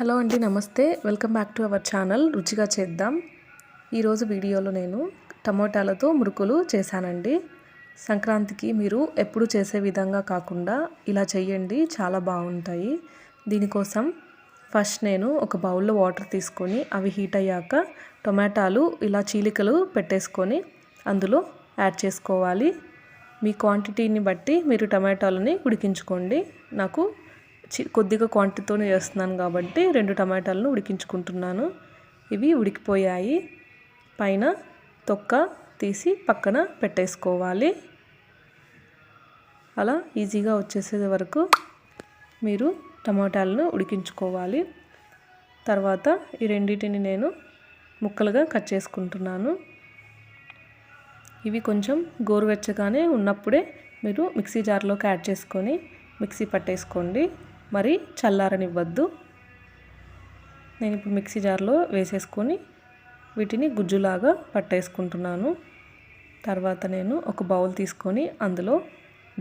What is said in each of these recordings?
Hello అండి నమస్తే. Welcome back to our channel. రుచిగా చేద్దాం. ఈరోజు వీడియోలో నేను టమోటాలతో మురుకులు చేశానండి. సంక్రాంతికి మీరు ఎప్పుడు చేసే విధంగా కాకుండా ఇలా చేయండి చాలా బాగుంటాయి. దీనికోసం ఫస్ట్ నేను ఒక బౌల్లో వాటర్ తీసుకొని అవి హీట్ అయ్యాక టొమాటాలు ఇలా చీలికలు పెట్టేసుకొని అందులో యాడ్ చేసుకోవాలి. మీ క్వాంటిటీని బట్టి మీరు టమాటాలని ఉడికించుకోండి. నాకు కొద్దిగా క్వాంటిటీతోనే చేస్తున్నాను కాబట్టి రెండు టమాటాలను ఉడికించుకుంటున్నాను. ఇవి ఉడికిపోయాయి. పైన తొక్క తీసి పక్కన పెట్టేసుకోవాలి. అలా ఈజీగా వచ్చేసే వరకు మీరు టమాటాలను ఉడికించుకోవాలి. తర్వాత ఈ రెండింటిని నేను ముక్కలుగా కట్ చేసుకుంటున్నాను. ఇవి కొంచెం గోరువెచ్చగానే ఉన్నప్పుడే మీరు మిక్సీ జార్లోకి యాడ్ చేసుకొని మిక్సీ పట్టేసుకోండి. మరి చల్లారనివ్వద్దు. నేను ఇప్పుడు మిక్సీ జార్లో వేసేసుకొని వీటిని గుజ్జులాగా పట్టేసుకుంటున్నాను. తర్వాత నేను ఒక బౌల్ తీసుకొని అందులో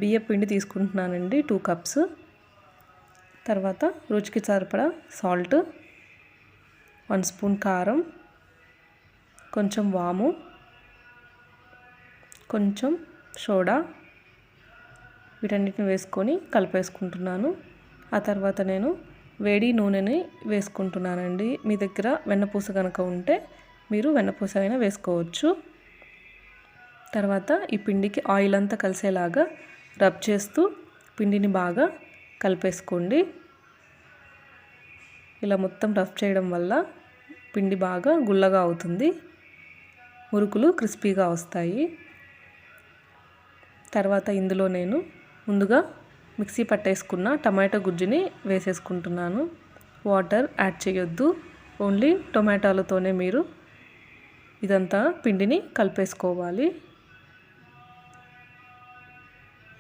బియ్య పిండి తీసుకుంటున్నానండి టూ కప్స్. తర్వాత రుచికి సరిపడా సాల్ట్ వన్ స్పూన్ కారం కొంచెం వాము కొంచెం సోడా వీటన్నిటిని వేసుకొని కలిపేసుకుంటున్నాను. ఆ తర్వాత నేను వేడి నూనెని వేసుకుంటున్నానండి. మీ దగ్గర వెన్నపూస కనుక ఉంటే మీరు వెన్నపూస అయినా వేసుకోవచ్చు. తర్వాత ఈ పిండికి ఆయిల్ అంతా కలిసేలాగా రబ్ చేస్తూ పిండిని బాగా కలిపేసుకోండి. ఇలా మొత్తం రఫ్ చేయడం వల్ల పిండి బాగా గుల్లగా అవుతుంది. మురుకులు క్రిస్పీగా వస్తాయి. తర్వాత ఇందులో నేను ముందుగా మిక్సీ పట్టేసుకున్న టమాటో గుజ్జుని వేసేసుకుంటున్నాను. వాటర్ యాడ్ చేయొద్దు. ఓన్లీ టొమాటోలతోనే మీరు ఇదంతా పిండిని కలిపేసుకోవాలి.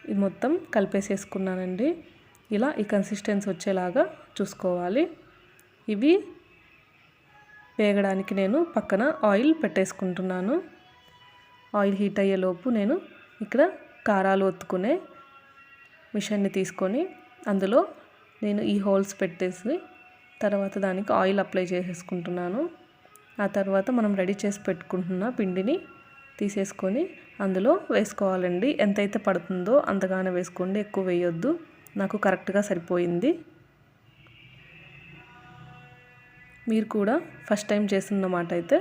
ఇది మొత్తం కలిపేసేసుకున్నానండి. ఇలా ఈ కన్సిస్టెన్సీ వచ్చేలాగా చూసుకోవాలి. ఇవి వేగడానికి నేను పక్కన ఆయిల్ పెట్టేసుకుంటున్నాను. ఆయిల్ హీట్ అయ్యేలోపు నేను ఇక్కడ కారాలు ఒత్తుకునే మిషన్ని తీసుకొని అందులో నేను ఈ హోల్స్ పెట్టేసి తర్వాత దానికి ఆయిల్ అప్లై చేసేసుకుంటున్నాను. ఆ తర్వాత మనం రెడీ చేసి పెట్టుకుంటున్న పిండిని తీసేసుకొని అందులో వేసుకోవాలండి. ఎంతైతే పడుతుందో అంతగానే వేసుకోండి ఎక్కువ వేయొద్దు. నాకు కరెక్ట్గా సరిపోయింది. మీరు కూడా ఫస్ట్ టైం చేస్తున్నమాట అయితే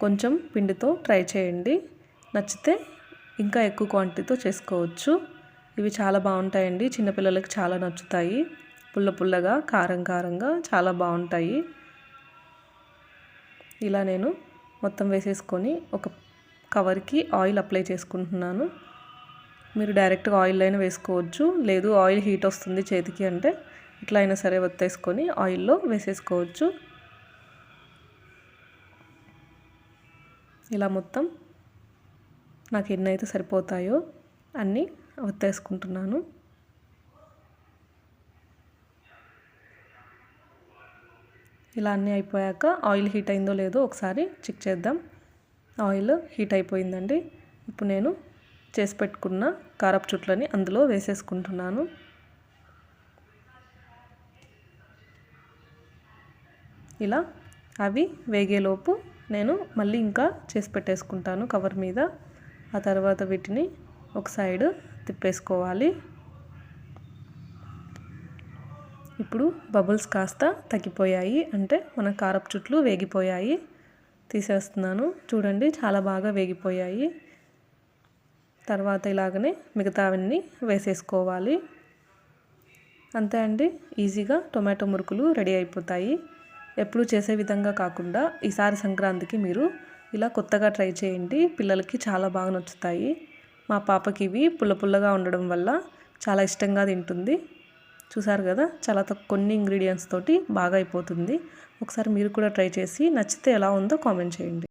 కొంచెం పిండితో ట్రై చేయండి. నచ్చితే ఇంకా ఎక్కువ క్వాంటిటీతో చేసుకోవచ్చు. ఇవి చాలా బాగుంటాయండి. చిన్నపిల్లలకి చాలా నచ్చుతాయి. పుల్ల పుల్లగా కారం కారంగా చాలా బాగుంటాయి. ఇలా నేను మొత్తం వేసేసుకొని ఒక కవర్కి ఆయిల్ అప్లై చేసుకుంటున్నాను. మీరు డైరెక్ట్గా ఆయిల్ అయినా వేసుకోవచ్చు. లేదు ఆయిల్ హీట్ వస్తుంది చేతికి అంటే ఇట్లా అయినా సరే ఒత్తేసుకొని ఆయిల్లో వేసేసుకోవచ్చు. ఇలా మొత్తం నాకు ఎన్నైతే సరిపోతాయో అన్నీ ఒత్తేసుకుంటున్నాను. ఇలా అన్నీ అయిపోయాక ఆయిల్ హీట్ అయిందో లేదో ఒకసారి చెక్ చేద్దాం. ఆయిల్ హీట్ అయిపోయిందండి. ఇప్పుడు నేను చేసి పెట్టుకున్న కారపు చుట్లని అందులో వేసేసుకుంటున్నాను. ఇలా అవి వేగేలోపు నేను మళ్ళీ ఇంకా చేసి పెట్టేసుకుంటాను కవర్ మీద. ఆ తర్వాత వీటిని ఒక సైడ్ తిప్పేసుకోవాలి. ఇప్పుడు బబుల్స్ కాస్త తగ్గిపోయాయి. అంటే మన కారపు చుట్లు వేగిపోయాయి. తీసేస్తున్నాను. చూడండి చాలా బాగా వేగిపోయాయి. తర్వాత ఇలాగనే మిగతావన్నీ వేసేసుకోవాలి. అంతే అండి. ఈజీగా టొమాటో మురుకులు రెడీ అయిపోతాయి. ఎప్పుడు చేసే విధంగా కాకుండా ఈసారి సంక్రాంతికి మీరు ఇలా కొత్తగా ట్రై చేయండి. పిల్లలకి చాలా బాగా నచ్చుతాయి. మా పాపకి ఇవి పుల్ల పుల్లగా ఉండడం వల్ల చాలా ఇష్టంగా తింటుంది. చూసారు కదా? చాలా కొన్ని ఇంగ్రీడియంట్స్ తోటి బాగా అయిపోతుంది. ఒకసారి మీరు కూడా ట్రై చేసి నచ్చితే ఎలా ఉందో కామెంట్ చేయండి.